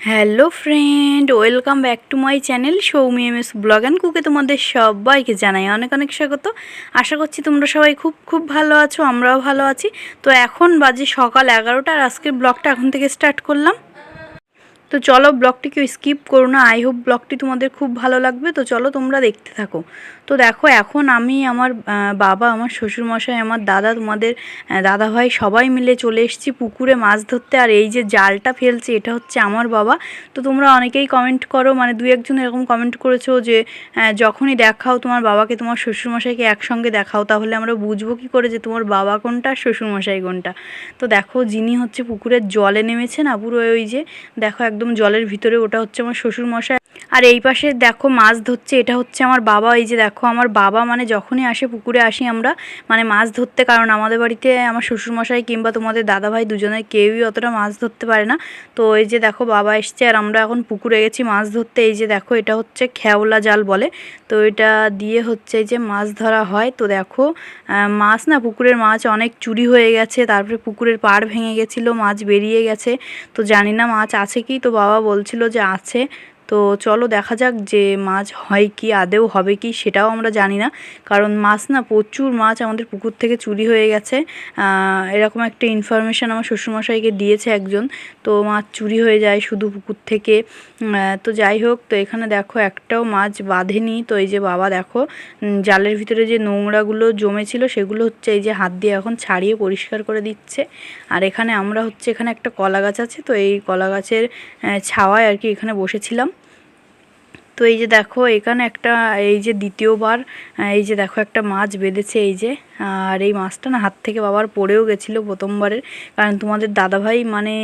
Hello friend, welcome back to my channel Soumi M S blog and কুকে তোমাদের সবাইকে জানাই অনেক অনেক স্বাগত। আশা করছি তোমরা সবাই খুব খুব ভালো আছো, আমরাও ভালো আছি। তো এখন বাজে সকাল এগারোটা আর আজকের ব্লগটা এখন থেকে স্টার্ট করলাম। তো চলো ব্লগটি কেউ স্কিপ করো না। আই হোপ ব্লগটি তোমাদের খুব ভালো লাগবে। তো চলো তোমরা দেখতে থাকো। তো দেখো, এখন আমি আমার বাবা, আমার শ্বশুরমশাই, আমার দাদা, তোমাদের দাদা ভাই সবাই মিলে চলে এসেছি পুকুরে মাছ ধরতে। আর এই যে জালটা ফেলছে, এটা হচ্ছে আমার বাবা। তো তোমরা অনেকেই কমেন্ট করো মানে দু একজন এরকম কমেন্ট করেছ যে যখনই দেখাও তোমার বাবাকে, তোমার শ্বশুরমশাইকে একসঙ্গে দেখাও, তাহলে আমরা বুঝব কী করে যে তোমার বাবা কোনটা আর শ্বশুরমশাই কোনটা। তো দেখো, যিনি হচ্ছে পুকুরের জলে নেমেছে না পুরো ওই যে, দেখো একদম জলের ভিতরে ওটা হচ্ছে আমার শ্বশুরমশাই আর এই পাশে দেখো মাছ ধরছে, এটা হচ্ছে আমার বাবা, এই যে দেখো আমার বাবা মানে যখনই আসে পুকুরে আসি আমরা মানে মাছ ধরতে, কারণ আমাদের বাড়িতে আমার শ্বশুরমশাই কিংবা তোমাদের দাদাভাই দুজনের কেউই অতটা মাছ ধরতে পারে না। তো এই যে দেখো বাবা এসছে আর আমরা এখন পুকুরে গেছি মাছ ধরতে, এই যে দেখো এটা হচ্ছে খেওলা জাল বলে। তো এটা দিয়ে হচ্ছে যে মাছ ধরা হয়। তো দেখো মাছ না পুকুরের মাছ অনেক চুরি হয়ে গেছে, তারপরে পুকুরের পাড় ভেঙে গেছিল, মাছ বেরিয়ে গেছে। তো জানি না মাছ আছে কি? তো বাবা বলছিল যে আছে। তো চলো দেখা যাক যে মাছ হয় কি আদেও হবে কি সেটাও আমরা জানি না। কারণ মাছ না, প্রচুর মাছ আমাদের পুকুর থেকে চুরি হয়ে গেছে। এরকম একটা ইনফরমেশান আমার শ্বশুরমশাইকে দিয়েছে একজন। তো মাছ চুরি হয়ে যায় শুধু পুকুর থেকে। তো যাই হোক, তো এখানে দেখো একটাও মাছ বাঁধেনি। তো এই যে বাবা দেখো জালের ভিতরে যে নোংরাগুলো জমেছিল সেগুলো হচ্ছে এই যে হাত দিয়ে এখন ছাড়িয়ে পরিষ্কার করে দিচ্ছে। আর এখানে আমরা হচ্ছে এখানে একটা কলা গাছ আছে। তো এই কলা গাছের ছাওয়ায় আর কি এখানে বসেছিলাম। তো এই যে দেখো, এখানে একটা, এই যে দ্বিতীয়বার এই যে দেখো একটা মাছ বেঁধেছে, এই যে। আর এই মাছটা না হাত থেকে বাবার পড়েও গেছিল প্রথমবারের। কারণ তোমাদের দাদাভাই মানে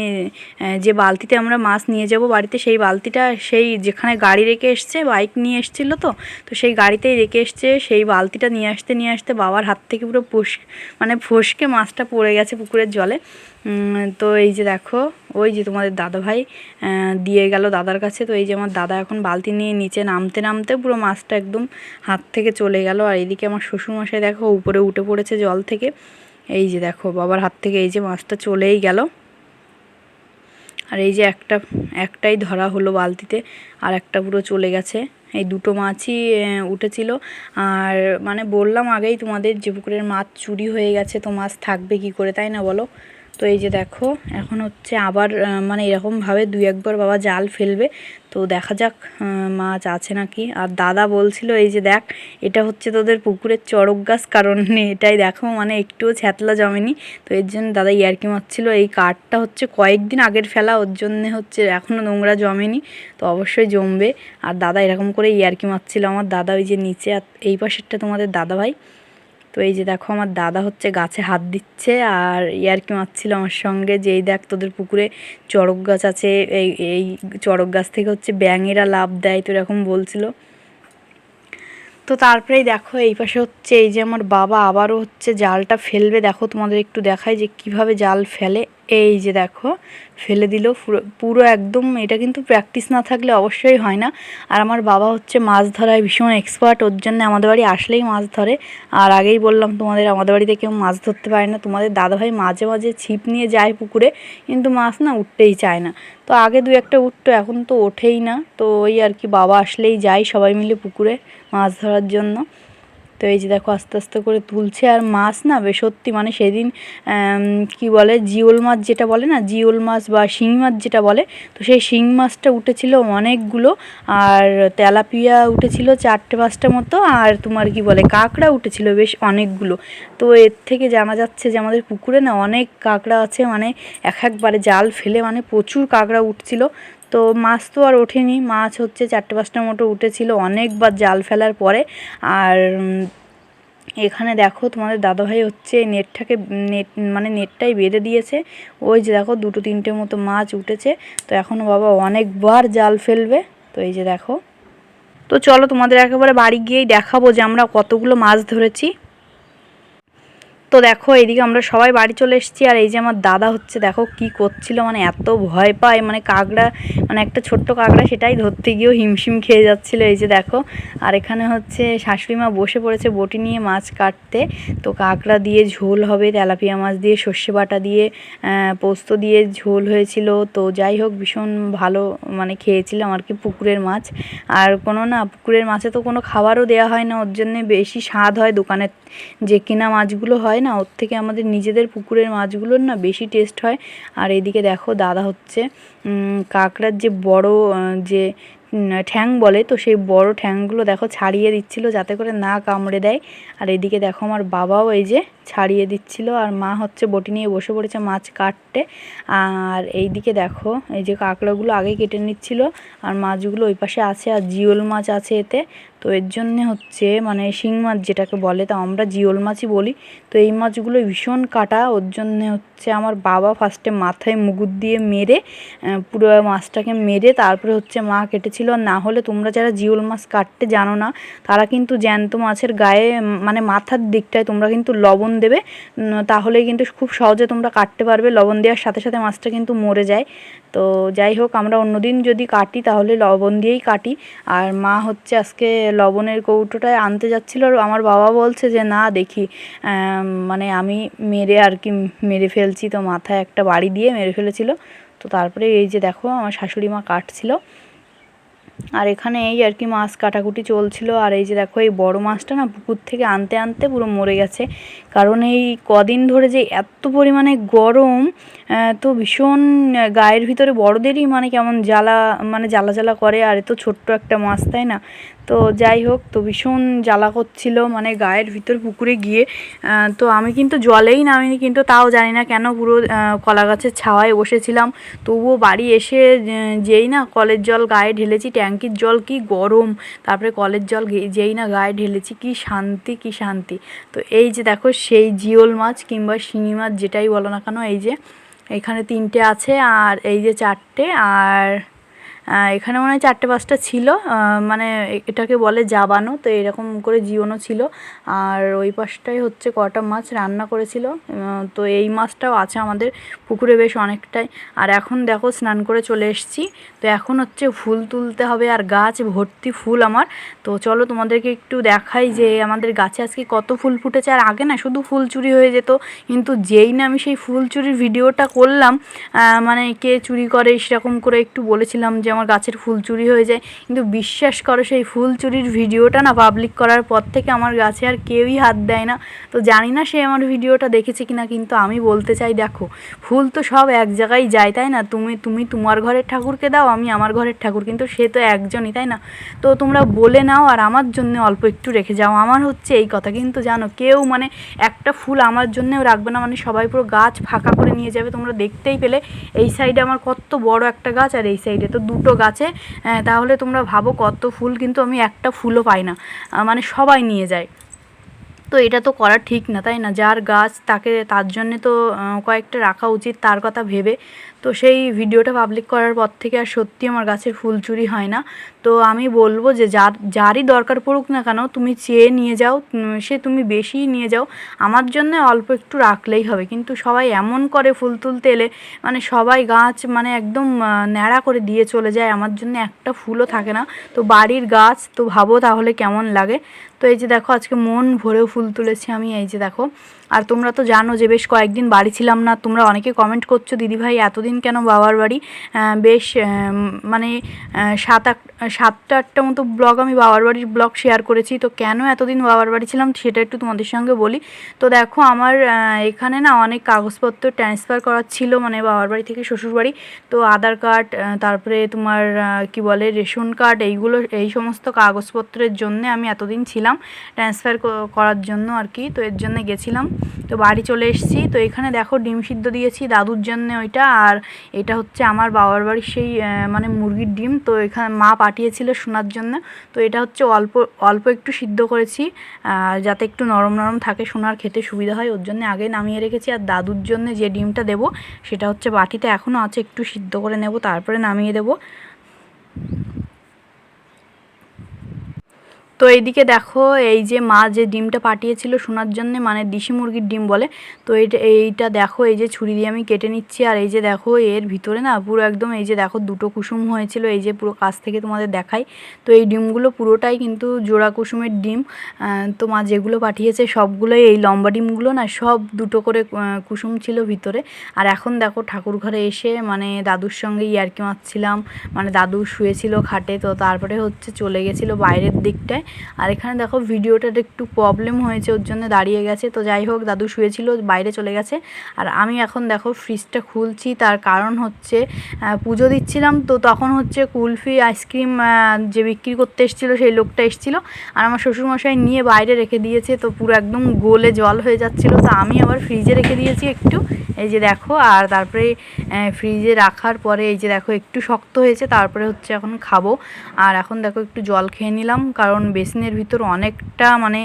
যে বালতিতে আমরা মাছ নিয়ে যাব বাড়িতে, সেই বালতিটা সেই যেখানে গাড়ি রেখে এসছে, বাইক নিয়ে এসেছিল তো তো সেই গাড়িতেই রেখে এসছে, সেই বালতিটা নিয়ে আসতে নিয়ে আসতে বাবার হাত থেকে পুরো ফুস মানে ফসকে মাছটা পড়ে গেছে পুকুরের জলে। তো এই যে দেখো, ওই যে তোমাদের দাদাভাই দিয়ে গেল দাদার কাছে। তো এই যে আমার দাদা এখন বালতি নিয়ে নিচে নামতে নামতে পুরো মাছটা একদম হাত থেকে চলে গেল। আর এইদিকে আমার শ্বশুরমশাই দেখো উপরে উঠে পড়েছে জল থেকে। এই যে দেখো, বাবার হাত থেকে এই যে মাছটা চলেই গেল। আর এই যে একটা, একটাই ধরা হলো বালতিতে, আর একটা পুরো চলে গেছে। এই দুটো মাছই উঠেছিল। আর মানে বললাম আগেই তোমাদের যে পুকুরের মাছ চুরি হয়ে গেছে, তো মাছ থাকবে কি করে, তাই না বলো? তো এই যে দেখো, এখন হচ্ছে আবার মানে এরকমভাবে দুই একবার বাবা জাল ফেলবে। তো দেখা যাক মাছ আছে নাকি। আর দাদা বলছিল, এই যে দেখ, এটা হচ্ছে তোদের পুকুরের চড়ক গাছ, কারণ এটাই দেখো মানে একটুও ছ্যাতলা জমেনি। তো এর জন্য দাদা ইয়ার্কি মারছিল, এই কাঠটা হচ্ছে কয়েকদিন আগের ফেলা, ওর জন্যে হচ্ছে এখনও নোংরা জমেনি, তো অবশ্যই জমবে। আর দাদা এরকম করে ইয়ার্কি মারছিল আমার। দাদা ওই যে নিচে, আর এই পাশেরটা তোমাদের দাদা ভাই তো এই যে দেখো, আমার দাদা হচ্ছে গাছে হাত দিচ্ছে আর ইয়ার্কি মারছিল আমার সঙ্গে যে এই দেখ তোদের পুকুরে চড়ক গাছ আছে, এই এই চড়ক গাছ থেকে হচ্ছে ব্যাঙেরা লাভ দেয় তো এরকম বলছিল। তো তারপরেই দেখো এই পাশে হচ্ছে এই যে আমার বাবা আবারও হচ্ছে জালটা ফেলবে, দেখো তোমাদের একটু দেখায় যে কীভাবে জাল ফেলে। এই যে দেখো, ফেলে দিল পুরো একদম এটা কিন্তু প্র্যাকটিস না থাকলে অবশ্যই হয় না। আর আমার বাবা হচ্ছে মাছ ধরায় ভীষণ এক্সপার্ট ওর জন্য আমাদের বাড়ি আসলেই মাছ ধরে। আর আগেই বললাম তোমাদের, আমাদের বাড়িতে কেউ মাছ ধরতে পারে না। তোমাদের দাদাভাই মাঝে মাঝে ছিপ নিয়ে যায় পুকুরে, কিন্তু মাছ না উঠতেই চায় না। তো আগে দু একটা উঠতো, এখন তো ওঠেই না। তো ওই আর কি বাবা আসলেই যাই সবাই মিলে পুকুরে মাছ ধরার জন্য। তো এই যে দেখো আস্তে আস্তে করে তুলছে, আর মাছ না বেশ সত্যি মানে সেদিন কি বলে, জিওল মাছ যেটা বলে না, জিওল মাছ বা শিং মাছ যেটা বলে, তো সেই শিং মাছটা উঠেছিল অনেকগুলো, আর তেলাপিয়া উঠেছিল চারটে পাঁচটা মতো, আর তোমার কি বলে, কাঁকড়া উঠেছিল বেশ অনেকগুলো। তো এর থেকে জানা যাচ্ছে যে আমাদের পুকুরে না অনেক কাঁকড়া আছে মানে এক একবারে জাল ফেলে মানে প্রচুর কাঁকড়া উঠছিল। তো মাছ তো আর ওঠেনি। মাছ হচ্ছে চারটে পাঁচটা মতো উঠেছিল। অনেকবার জাল ফেলার পরে। আর এখানে দেখো তোমাদের দাদাভাই হচ্ছে নেটটাকে, নেট মানে নেটটাই বেঁধে দিয়েছে। ওই যে দেখো দুটো তিনটে মতো মাছ উঠেছে। তো এখনও বাবা অনেকবার জাল ফেলবে। তো এই যে দেখো। তো চলো তোমাদের একেবারে বাড়ি গিয়েই দেখাবো যে আমরা কতগুলো মাছ ধরেছি। তো দেখো, এদিকে আমরা সবাই বাড়ি চলে এসেছি আর এই যে আমার দাদা হচ্ছে, দেখো কি করছিল মানে এত ভয় পায় মানে কাকড়া মানে একটা ছোট্ট কাকড়া সেটাই ধরতে গিয়েও হিমশিম খেয়ে যাচ্ছিল এই যে দেখো। আর এখানে হচ্ছে শাশুড়ি মা বসে পড়েছে বটি নিয়ে মাছ কাটতে, তো কাকড়া দিয়ে ঝোল হবে, তেলাপিয়া মাছ দিয়ে সর্ষে বাটা দিয়ে পোস্ত দিয়ে ঝোল হয়েছিল, তো যাই হোক ভীষণ ভালো মানে খেয়েছিলাম আর কি পুকুরের মাছ। আর কোনো না, পুকুরের মাছে তো কোনো খাবারও দেওয়া হয় না, ওর জন্যে বেশি স্বাদ হয় দোকানের যে কিনা মাছগুলো হয় না, ওর থেকে আমাদের নিজেদের পুকুরের মাছগুলোর না বেশি টেস্ট হয়। আর এদিকে দেখো, দাদা হচ্ছে কাঁকড়ার যে বড় যে ঠ্যাং বলে, তো সেই বড় ঠ্যাংগুলো দেখো ছাড়িয়ে দিচ্ছিল যাতে করে না কামড়ে দেয়। আর এদিকে দেখো আমার বাবাও এই যে ছাড়িয়ে দিচ্ছিল, আর মা হচ্ছে বটি নিয়ে বসে পড়েছে মাছ কাটতে। আর এই দিকে দেখো, এই যে কাঁকড়াগুলো আগে কেটে নিচ্ছিল, আর মাছগুলো ওই পাশে আছে, আর জিওল মাছ আছে এতে। তো এর জন্যে হচ্ছে মানে শিং মাছ যেটাকে বলে তা আমরা জিওল মাছই বলি। তো এই মাছগুলো ভীষণ কাটা ওর জন্যে হচ্ছে আমার বাবা ফার্স্টে মাথায় মুগুর দিয়ে মেরে পুরো মাছটাকে মেরে তারপরে হচ্ছে মা কেটেছিল। না হলে তোমরা যারা জিওল মাছ কাটতে জানো না তারা কিন্তু জ্যান্ত মাছের গায়ে মানে মাথার দিকটায় তোমরা কিন্তু লবণ দেবে। উম, তাহলেই কিন্তু খুব সহজে তোমরা কাটতে পারবে লবণ দেওয়ার সাথে সাথে মাছটা কিন্তু মরে যায়। তো যাই হোক, আমরা অন্যদিন যদি কাটি, তাহলে লবণ দিয়েই কাটি। আর মা হচ্ছে আজকে লবণের কৌটোটায় আনতে যাচ্ছিল আর আমার বাবা বলছে যে, না, দেখি। মানে আমি মেরে আর কি মেরে ফেলছি। তো মাথায় একটা বাড়ি দিয়ে মেরে ফেলেছিল। তো তারপরে এই যে দেখো, আমার শাশুড়ি মা কাটছিল। আর এখানে এই আর কি মাছ কাটাকুটি চলছিল, আর এই যে দেখো এই বড় মাছটা না পুকুর থেকে আনতে আনতে পুরো মরে গেছে। কারণ এই কদিন ধরে যে এত পরিমাণে গরম তো ভীষণ গায়ের ভিতরে বড়দেরই মানে কেমন জ্বালা মানে জ্বালা জ্বালা করে, আর এ তো ছোট্ট একটা মাছ, তাই না? তো যাই হোক, তো ভীষণ জ্বালা করছিল মানে গায়ের ভিতর পুকুরে গিয়ে। তো আমি কিন্তু জলেই নামিনি কিন্তু, তাও জানি না কেন পুরো কলা গাছের ছাওয়ায় বসেছিলাম। তবুও বাড়ি এসে যেই না কলের জল গায়ে ঢেলেছি, ট্যাঙ্কির জল কি গরম, তারপরে কলের জল যেই না গায়ে ঢেলেছি, কি শান্তি কি শান্তি। তো এই যে দেখো, সেই জিওল মাছ কিংবা শিঙি মাছ যেটাই বলো না কেন, এই যে এখানে তিনটে আছে, আর এই যে চারটে, আর এখানে মনে হয় চারটে পাঁচটা ছিল মানে এটাকে বলে জাবানো, তো এরকম করে জিওনো ছিল। আর ওই পাশটাই হচ্ছে কটা মাছ রান্না করেছিল তো এই মাছটাও আছে আমাদের পুকুরে বেশ অনেকটাই। আর এখন দেখো স্নান করে চলে এসেছি, তো এখন হচ্ছে ফুল তুলতে হবে আর গাছ, ভর্তি ফুল আমার। তো চলো তোমাদেরকে একটু দেখাই যে আমাদের গাছে আজকে কত ফুল ফুটেছে। আর আগে না শুধু ফুল চুরি হয়ে যেত, কিন্তু যেই না আমি সেই ফুল চুরির ভিডিওটা করলাম মানে কে চুরি করে সেরকম করে একটু বলেছিলাম যে আমার গাছের ফুল চুরি হয়ে যায়। কিন্তু বিশ্বাস করো, সেই ফুল চুরির ভিডিওটা না পাবলিক করার পর থেকে আমার গাছে আর কেউই হাত দেয় না। তো জানি না সে আমার ভিডিওটা দেখেছে কিনা, কিন্তু আমি বলতে চাই, দেখো, ফুল তো সব এক জায়গায় যায়, তাই না? তুমি তুমি তোমার ঘরের ঠাকুরকে দাও, আমি আমার ঘরের ঠাকুর, কিন্তু সে তো একজনই, তাই না? তো তোমরা বলে নাও আর আমার জন্য অল্প একটু রেখে যাও। আমার হচ্ছে এই কথা, কিন্তু জানো, কেউ মানে একটা ফুল আমার জন্যেও রাখবে না মানে সবাই পুরো গাছ ফাঁকা করে নিয়ে যাবে। তোমরা দেখতেই পেলে, এই সাইডে আমার কত বড় একটা গাছ আর এই সাইডে তো দুটো গাছে তাহলে তোমরা ভাবো কত ফুল, কিন্তু আমি একটা ফুলও পাই না। মানে সবাই নিয়ে যায়। তো এটা তো করা ঠিক না, তাই না? যার গাছ তাকে, তার জন্যে তো কয়েকটা রাখা উচিত, তার কথা ভেবে। তো সেই ভিডিওটা পাবলিক করার পর থেকে আর সত্যি আমার গাছের ফুল চুরি হয় না। তো আমি বলব যে যার যারই দরকার পড়ুক না কেন, তুমি চেয়ে নিয়ে যাও সে তুমি বেশি নিয়ে যাও। আমার জন্য অল্প একটু রাখলেই হবে। কিন্তু সবাই এমন করে ফুল তুলতে এলে মানে সবাই গাছ মানে একদম ন্যাড়া করে দিয়ে চলে যায়। আমার জন্য একটা ফুলও থাকে না। তো বাড়ির গাছ, তো ভাবো তাহলে কেমন লাগে। তো এই যে দেখো, আজকে মন ভরেও ফুল তুলেছি আমি। এই যে দেখো আর তোমরা তো জানো যে বেশ কয়েকদিন বাড়ি ছিলাম না, তোমরা অনেকে কমেন্ট করছ, দিদিভাই, এতদিন কেন বাবার বাড়ি? বেশ মানে সাত আট, সাতটা আটটা মতো ব্লগ আমি বাবার বাড়ির ব্লগ শেয়ার করেছি। তো কেন এতদিন বাবার বাড়ি ছিলাম সেটা একটু তোমাদের সঙ্গে বলি। তো দেখো, আমার এখানে না অনেক কাগজপত্র ট্রান্সফার করার ছিল মানে বাবার বাড়ি থেকে শ্বশুর বাড়ি। তো আধার কার্ড তারপরে তোমার কি বলে, রেশন কার্ড এইগুলো, এই সমস্ত কাগজপত্রের জন্য আমি এতদিন ছিলাম ট্রান্সফার করার জন্য আর কি। তো এর জন্য গেছিলাম। তো বাড়ি চলে এসেছি। তো এখানে দেখো ডিম সিদ্ধ দিয়েছি দাদুর জন্য ওইটা, আর এটা হচ্ছে আমার বাবার বাড়ির সেই মানে মুরগির ডিম। তো এখানে মা পাঠিয়েছিল শোনার জন্য। তো এটা হচ্ছে অল্প অল্প একটু সিদ্ধ করেছি যাতে একটু নরম নরম থাকে সোনার, খেতে সুবিধা হয়। ওর জন্য আগে নামিয়ে রেখেছি, আর দাদুর জন্য যে ডিমটা দেবো, সেটা হচ্ছে বাটিতে এখনও আছে, একটু সিদ্ধ করে নেব, তারপরে নামিয়ে দেবো। তো এইদিকে দেখো, এই যে মা যে ডিমটা পাঠিয়েছিল শোনার জন্য মানে দিশি মুরগির ডিম বলে, তো এইটা এইটা দেখো, এই যে ছুরি দিয়ে আমি কেটে নিচ্ছি, আর এই যে দেখো, এর ভিতরে না পুরো একদম এই যে দেখো, দুটো কুসুম হয়েছিল, এই যে পুরো কাছ থেকে তোমাদের দেখাই। তো এই ডিমগুলো পুরোটাই কিন্তু জোড়া কুসুমের ডিম তো মা যেগুলো পাঠিয়েছে সবগুলোই এই লম্বা ডিমগুলো না সব দুটো করে কুসুম ছিল ভিতরে। আর এখন দেখো ঠাকুর ঘরে এসে মানে দাদুর সঙ্গে ইয়ার্কি মারছিলাম মানে দাদু শুয়েছিল খাটে, তো তারপরে হচ্ছে চলে গেছিল বাইরের দিকটায়। আর এখানে দেখো ভিডিওটার একটু প্রবলেম হয়েছে, ওর জন্য দাঁড়িয়ে গেছে। তো যাই হোক, দাদু শুয়েছিল, বাইরে চলে গেছে। আর আমি এখন দেখো ফ্রিজটা খুলছি, তার কারণ হচ্ছে পুজো দিচ্ছিলাম তো তখন হচ্ছে কুলফি আইসক্রিম যে বিক্রি করতে এসেছিল সেই লোকটা এসেছিল। আর আমার শ্বশুরমশাই নিয়ে বাইরে রেখে দিয়েছে, তো পুরো একদম গোলে জল হয়ে যাচ্ছিল। তো আমি আবার ফ্রিজে রেখে দিয়েছি একটু। এই যে দেখো, আর তারপরে ফ্রিজে রাখার পরে এই যে দেখো একটু শক্ত হয়েছে, তারপরে হচ্ছে এখন খাব। আর এখন দেখো একটু জল খেয়ে নিলাম, কারণ বেসিনের ভিতর অনেকটা মানে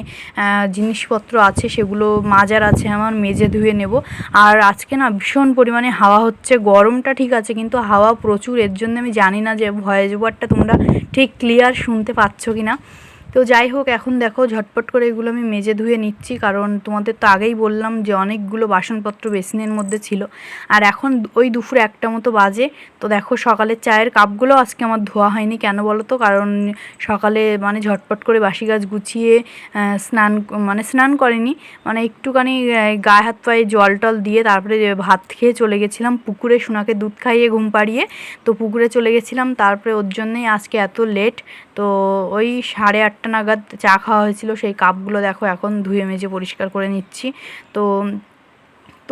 জিনিসপত্র আছে, সেগুলো মাজার আছে আমার মেজে ধুয়ে নেব। আর আজকে না ভীষণ পরিমাণে হাওয়া হচ্ছে, গরমটা ঠিক আছে, কিন্তু হাওয়া প্রচুর, এর জন্য আমি জানি না যে ভয়েস ওভারটা তোমরা ঠিক ক্লিয়ার শুনতে পাচ্ছ কি না তো যাই হোক, এখন দেখো ঝটপট করে এগুলো আমি মেজে ধুয়ে নিচ্ছি, কারণ তোমাদের তো আগেই বললাম যে অনেকগুলো বাসনপত্র বেসিনের মধ্যে ছিল। আর এখন ওই দুপুরে একটা মতো বাজে, তো দেখো সকালের চায়ের কাপগুলো আজকে আমার ধোয়া হয়নি, কেন বলো তো? কারণ সকালে মানে ঝটপট করে বাসি গাছ গুছিয়ে স্নান মানে স্নান করেনি মানে একটুখানি গায়ে হাত পায়ে জল টল দিয়ে তারপরে ভাত খেয়ে চলে গেছিলাম পুকুরে সোনাকে দুধ খাইয়ে ঘুম পাড়িয়ে। তো পুকুরে চলে গেছিলাম, তারপরে ওর জন্যেই আজকে এত লেট তো ওই সাড়ে আটটা নাগাদ চা খাওয়া হয়েছিল সেই কাপগুলো দেখো এখন ধুয়ে মেজে পরিষ্কার করে নিচ্ছি। তো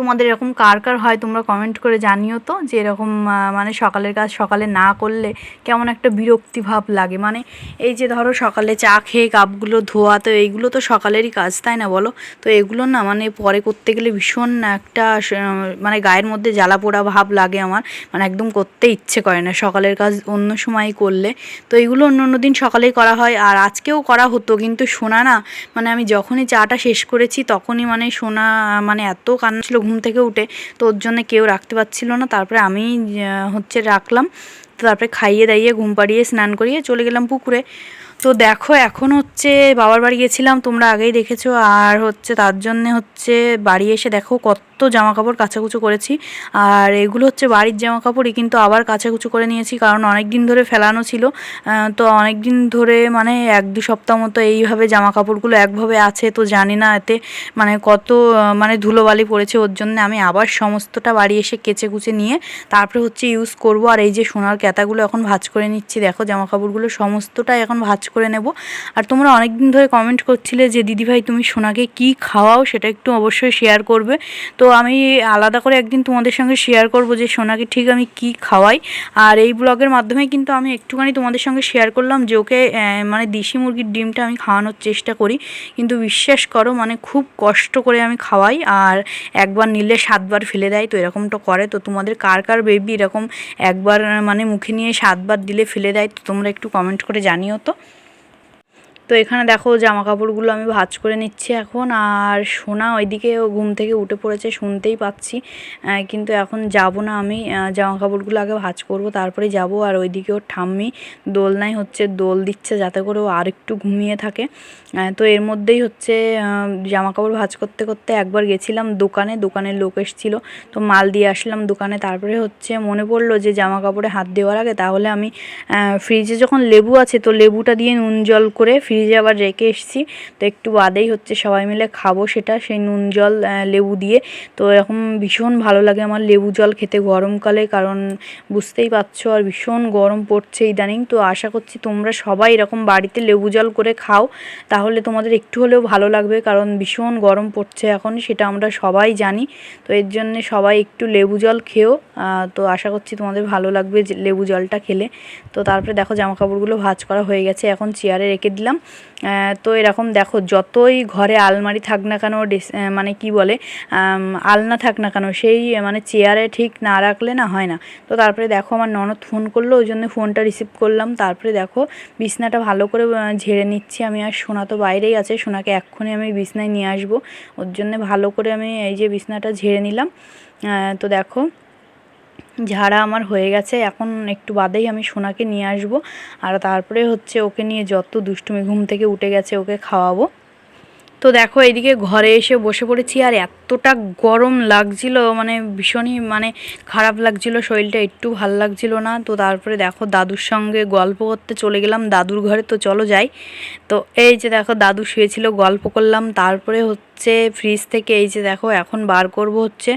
তোমাদের এরকম কার কার হয় তোমরা কমেন্ট করে জানিও তো, যে এরকম মানে সকালের কাজ সকালে না করলে কেমন একটা বিরক্তি ভাব লাগে। মানে এই যে ধরো সকালে চা খেয়ে কাপগুলো ধোয়া, তো এইগুলো তো সকালেরই কাজ, তাই না বলো? তো এগুলো না মানে পরে করতে গেলে ভীষণ একটা মানে গায়ের মধ্যে জ্বালা পোড়া ভাব লাগে আমার। মানে একদম করতে ইচ্ছে করে না সকালের কাজ অন্য সময় করলে। তো এগুলো অন্য অন্য দিন সকালেই করা হয়। আর আজকেও করা হতো, কিন্তু শোনা না মানে আমি যখনই চাটা শেষ করেছি তখনই মানে শোনা মানে এত কান্না ছিল ঘুম থেকে উঠে তো ওর জন্য কেউ রাখতে পারছিল না। তারপরে আমি হচ্ছে রাখলাম। তো তারপরে খাইয়ে দাইয়ে ঘুম পাড়িয়ে স্নান করিয়ে চলে গেলাম পুকুরে। তো দেখো এখন হচ্ছে বাবার বাড়ি গেছিলাম, তোমরা আগেই দেখেছ। আর হচ্ছে তার জন্যে হচ্ছে বাড়ি এসে দেখো কত জামা কাপড় কাচাকুচো করেছি। আর এগুলো হচ্ছে বাড়ির জামা কাপড়ই কিন্তু আবার কাচাকুচো করে নিয়েছি কারণ অনেক দিন ধরে ফেলানো ছিল। তো অনেক দিন ধরে মানে এক দু সপ্তাহ মতো এইভাবে জামা কাপড়গুলো একভাবে আছে তো জানি না এতে মানে কত মানে ধুলোবালি পড়েছে ওর জন্য। আমি আবার সমস্তটা বাড়ি এসে কেচে কুচে নিয়ে তারপরে হচ্ছে ইউজ করব। আর এই যে সোনার ক্যাতাগুলো এখন ভাজ করে নিচ্ছি, দেখো জামা কাপড়গুলো সমস্তটাই এখন ভাজ করে নেব। আর তোমরা অনেক দিন ধরে কমেন্ট করছিলে যে, দিদিভাই, তুমি সোনাকে কি খাওয়াও? সেটা একটু অবশ্যই শেয়ার করবে। তো আমি আলাদা করে একদিন তোমাদের সঙ্গে শেয়ার করব যে, সোনাকে ঠিক আমি কি খাওয়াই। আর এই ব্লগের মাধ্যমে কিন্তু আমি একটুখানি তোমাদের সঙ্গে শেয়ার করলাম যে, ওকে মানে দেশি মুরগির ডিমটা আমি খাওয়ানোর চেষ্টা করি। কিন্তু বিশ্বাস করো মানে খুব কষ্ট করে আমি খাওয়াই, আর একবার নিলে সাতবার ফেলে দেয়, তো এরকমটা করে। তো তোমাদের কার কার বেবি এরকম একবার মানে মুখে নিয়ে সাতবার দিলে ফেলে দেয়, তো তোমরা একটু কমেন্ট করে জানিও তো। তো এখানে দেখো জামা কাপড়গুলো আমি ভাজ করে নিচ্ছি এখন। আর সোনা ওইদিকে ঘুম থেকে উঠে পড়েছে, শুনতেই পাচ্ছি। কিন্তু এখন যাব না আমি। জামা কাপড়গুলো আগে ভাজ করব, তারপরে যাব। আর ওইদিকে ওর ঠাম্মি দোলনায় হচ্ছে দোল দিচ্ছে যাতে করে ও আর একটু ঘুমিয়ে থাকে। তো এর মধ্যেই হচ্ছে জামা কাপড় ভাজ করতে করতে একবার গেছিলাম দোকানে, দোকানের লোক এসেছিল। তো মাল দিয়ে আসলাম দোকানে, তারপরে হচ্ছে মনে পড়ল যে জামা কাপড়ে হাত দেওয়ার আগে তাহলে আমি ফ্রিজে যখন লেবু আছে তো লেবুটা দিয়ে নুন জল করে ফ্রিজ ফ্রিজে আবার রেখে এসেছি। তো একটু বাদেই হচ্ছে সবাই মিলে খাব সেটা, সেই নুন জল লেবু দিয়ে। তো এরকম ভীষণ ভালো লাগে আমার লেবু জল খেতে গরমকালে, কারণ বুঝতেই পারছ আর ভীষণ গরম পড়ছে ইদানিং। তো আশা করছি তোমরা সবাই এরকম বাড়িতে লেবু জল করে খাও। তাহলে তোমাদের একটু হলেও ভালো লাগবে, কারণ ভীষণ গরম পড়ছে এখন, সেটা আমরা সবাই জানি। তো এর জন্য সবাই একটু লেবু জল খেও। তো আশা করছি তোমাদের ভালো লাগবে লেবু জলটা খেলে। তো তারপরে দেখো জামা কাপড়গুলো ভাজ করা হয়ে গেছে, এখন চেয়ারে রেখে দিলাম। তো এরকম দেখো, যতই ঘরে আলমারি থাক না কেন মানে কি বলে আলনা থাক না কেন, সেই মানে চেয়ারে ঠিক না রাখলে না হয় না। তো তারপরে দেখো, আমার ননদ ফোন করল, ওই জন্য ফোনটা রিসিভ করলাম। তারপরে দেখো, বিছনাটা ভালো করে ঝেড়ে নিচ্ছি আমি, আর সোনা তো বাইরেই আছে, সোনাকে এক্ষুনি আমি বিছনায় নিয়ে আসব। ওর জন্য ভালো করে আমি এই যে বিছনাটা ঝেড়ে নিলাম। তো দেখো ঝাড়া আমার হয়ে গেছে। এখন একটু বাদেই আমি সোনাকে নিয়ে আসব। আর তারপরে হচ্ছে ওকে নিয়ে যত দুষ্টুমি ঘুম থেকে উঠে গেছে ওকে খাওয়াবো। তো দেখো, এইদিকে ঘরে এসে বসে পড়েছি আর এতটা গরম লাগছিল মানে ভীষণই মানে খারাপ লাগছিল, শরীরটা একটু ভালো লাগছিল না। তো তারপরে দেখো, দাদুর সঙ্গে গল্প করতে চলে গেলাম, দাদুর ঘরে, তো চলো যাই। তো এই যে দেখো, দাদু শুয়েছিল, গল্প করলাম, তারপরে হচ্ছে ফ্রিজ থেকে এই যে দেখো, এখন বার করব হচ্ছে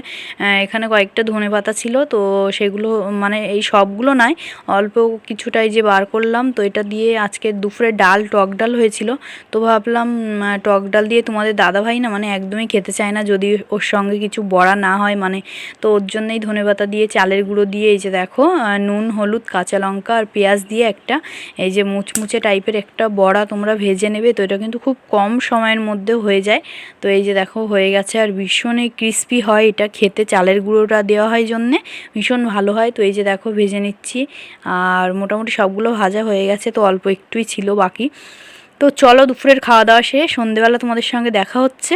এখানে কয়েকটা ধনে পাতা ছিল, তো সেগুলো মানে এই সবগুলো নয় অল্প কিছুটাই যে বার করলাম, তো এটা দিয়ে আজকে দুপুরে ডাল, টক ডাল হয়েছিল। তো ভাবলাম টক ডাল দিয়ে তোমাদের দাদাভাই না মানে একদমই খেতে চায় না, যদি ওর সঙ্গে কিছু বড়া না হয় মানে। তো ওর জন্যই ধনেপাতা দিয়ে, চালের গুঁড়ো দিয়ে, এই যে দেখো নুন, হলুদ, কাঁচা লঙ্কা আর পেঁয়াজ দিয়ে একটা, এই যে মুচমুচে টাইপের একটা বড়া তোমরা ভেজে নেবে, তো এটা কিন্তু খুব কম সময়ের মধ্যে হয়ে যায়। তো এই যে দেখো, হয়ে গেছে আর ভীষণই ক্রিস্পি হয় এটা খেতে, চালের গুঁড়োটা দেওয়া হয় জন্যে, ভীষণ ভালো হয়। তো এই যে দেখো, ভেজে নিচ্ছি, আর মোটামুটি সবগুলো ভাজা হয়ে গেছে, তো অল্প একটুই ছিল বাকি। তো চলো দুপুরের খাওয়া দাওয়া সে সন্ধেবেলা তোমাদের সঙ্গে দেখা হচ্ছে।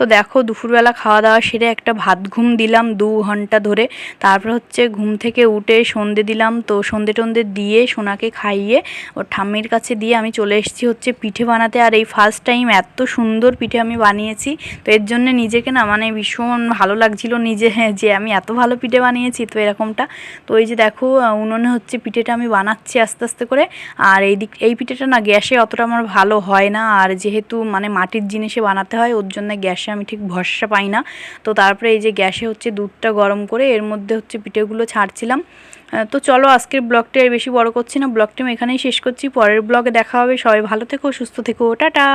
তো দেখো দুপুরবেলা খাওয়া দাওয়া সেরে একটা ভাত ঘুম দিলাম দু ঘণ্টা ধরে। তারপর হচ্ছে ঘুম থেকে উঠে সন্ধে দিলাম। তো সন্ধে টন্ধে দিয়ে সোনাকে খাইয়ে ওর ঠাম্মির কাছে দিয়ে আমি চলে এসেছি হচ্ছে পিঠে বানাতে। আর এই ফার্স্ট টাইম এত সুন্দর পিঠে আমি বানিয়েছি। তো এর জন্য নিজেকে না মানে ভীষণ ভালো লাগছিল নিজে যে আমি এত ভালো পিঠে বানিয়েছি তো এরকমটা। তো এই যে দেখো উনুনে হচ্ছে পিঠেটা আমি বানাচ্ছি আস্তে আস্তে করে। আর এই দিক, এই পিঠেটা না গ্যাসে অতটা আমার ভালো হয় না। আর যেহেতু মানে মাটির জিনিসে বানাতে হয়, ওর জন্য গ্যাসে আমি ঠিক ভরসা পাই না। তো তারপরে এই যে গ্যাসে হচ্ছে দুধটা গরম করে এর মধ্যে হচ্ছে পিঠেগুলো ছাড়ছিলাম। তো চলো আজকের ব্লগটা আর বেশি বড় করছি না। ব্লগটা আমি এখানেই শেষ করছি। পরের ব্লগে দেখা হবে। সবাই ভালো থেকো, সুস্থ থেকো। টাটা!